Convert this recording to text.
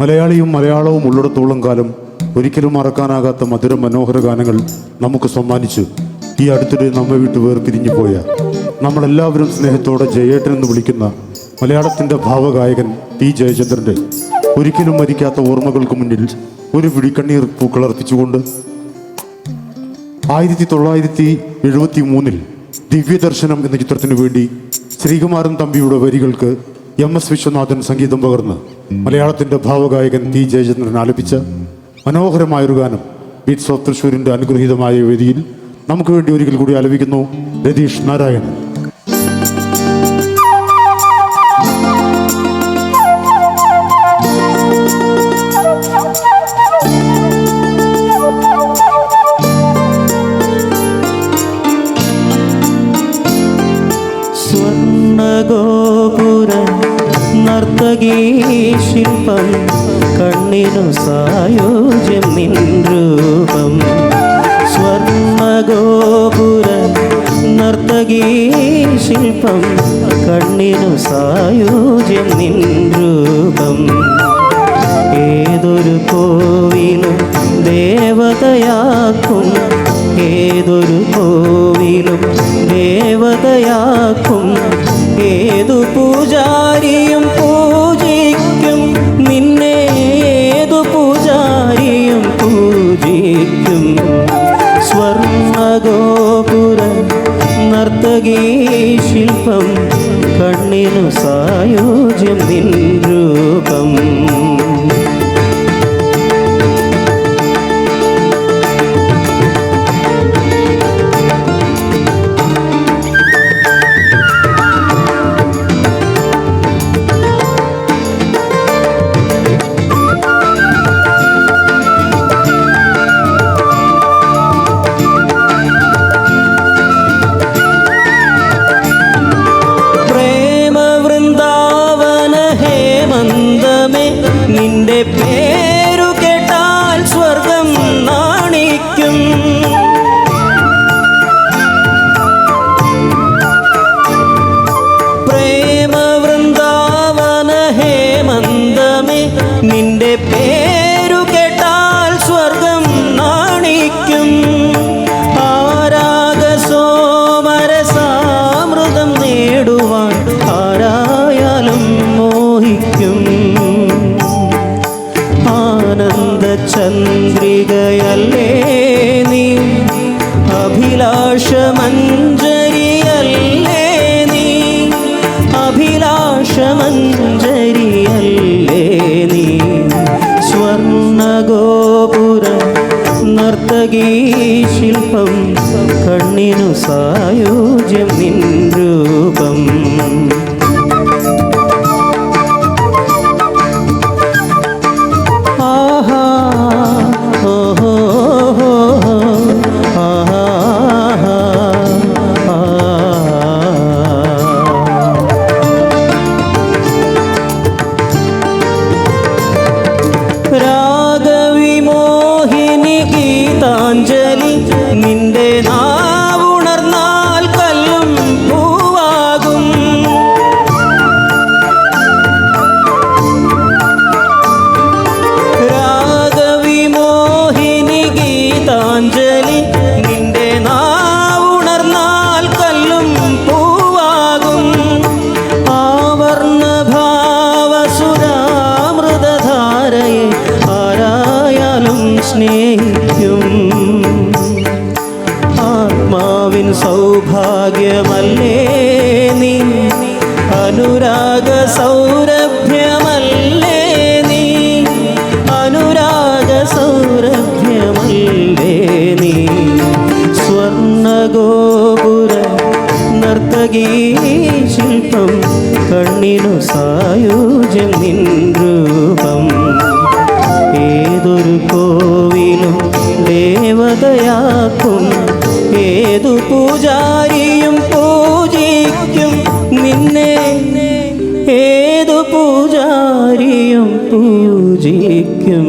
മലയാളിയും മലയാളവും ഉള്ളിടത്തോളം കാലം ഒരിക്കലും മറക്കാനാകാത്ത മധുര മനോഹര ഗാനങ്ങൾ നമുക്ക് സമ്മാനിച്ചു ഈ അടുത്തിടെ നമ്മെ വിട്ട് വേർപിരിഞ്ഞു പോയ നമ്മളെല്ലാവരും സ്നേഹത്തോടെ ജയേട്ടൻ എന്ന് വിളിക്കുന്ന മലയാളത്തിന്റെ ഭാവഗായകൻ പി ജയചന്ദ്രന്റെ ഒരിക്കലും മരിക്കാത്ത ഓർമ്മകൾക്ക് മുന്നിൽ ഒരു വിടിക്കണ്ണീർ പൂക്കളർപ്പിച്ചുകൊണ്ട് ആയിരത്തി തൊള്ളായിരത്തി എഴുപത്തി മൂന്നിൽ ദിവ്യദർശനം എന്ന ചിത്രത്തിനു വേണ്ടി ശ്രീകുമാരൻ തമ്പിയുടെ വരികൾക്ക് എം എസ് വിശ്വനാഥൻ സംഗീതം പകർന്ന് മലയാളത്തിന്റെ ഭാവഗായകൻ ടി ജയചന്ദ്രൻ ആലപിച്ച മനോഹരമായൊരു ഗാനം ബീറ്റ്സ് ഓഫ് തൃശ്ശൂരിന്റെ അനുഗ്രഹീതമായ വേദിയിൽ നമുക്ക് വേണ്ടി ഒരിക്കൽ കൂടി ആലപിക്കുന്നു രതീഷ് നാരായണൻ. ശില്പം കണ്ണിനു സായോജ്യം നിൻ രൂപം സ്വർണഗോപുര ശില്പം കണ്ണിനു സായോജ്യം നിൻ രൂപം ഏതൊരു കോവിലും ദേവതയാക്കും ഏതൊരു കോവിലും ദേവതയാക്കും ഏതു പൂജാരിയും നർത്തകീ ശില്പം കണ്ണിനു സായോജ്യം നിൻ രൂപം. ആനന്ദ ചന്ദ്രികയല്ലേ നീ? അഭിലാഷമഞ്ജരിയല്ലേ നീ? അഭിലാഷമഞ്ജരിയല്ലേ നീ? സ്വർണഗോപുര നർത്തകീ ശില്പം കണ്ണിനു സായോജ്യം നിൻ रागविमोहिनि गीताञ्जलि ആത്മാവിൻ സൗഭാഗ്യമല്ലേ നീ? അനുരാഗ സൗരഭ്യമല്ലേ നീ? അനുരാഗ സൗരഭ്യമല്ലേ നീ? സ്വർണഗോപുര നർത്തകീ ശില്പം കണ്ണിനു സായോജ്യം രൂപം. ഏതൊരു കോവിലും ദേവതയാക്കും ഏതു പൂജാരിയും പൂജിക്കും നിന്നെ. ഏതു പൂജാരിയും പൂജിക്കും.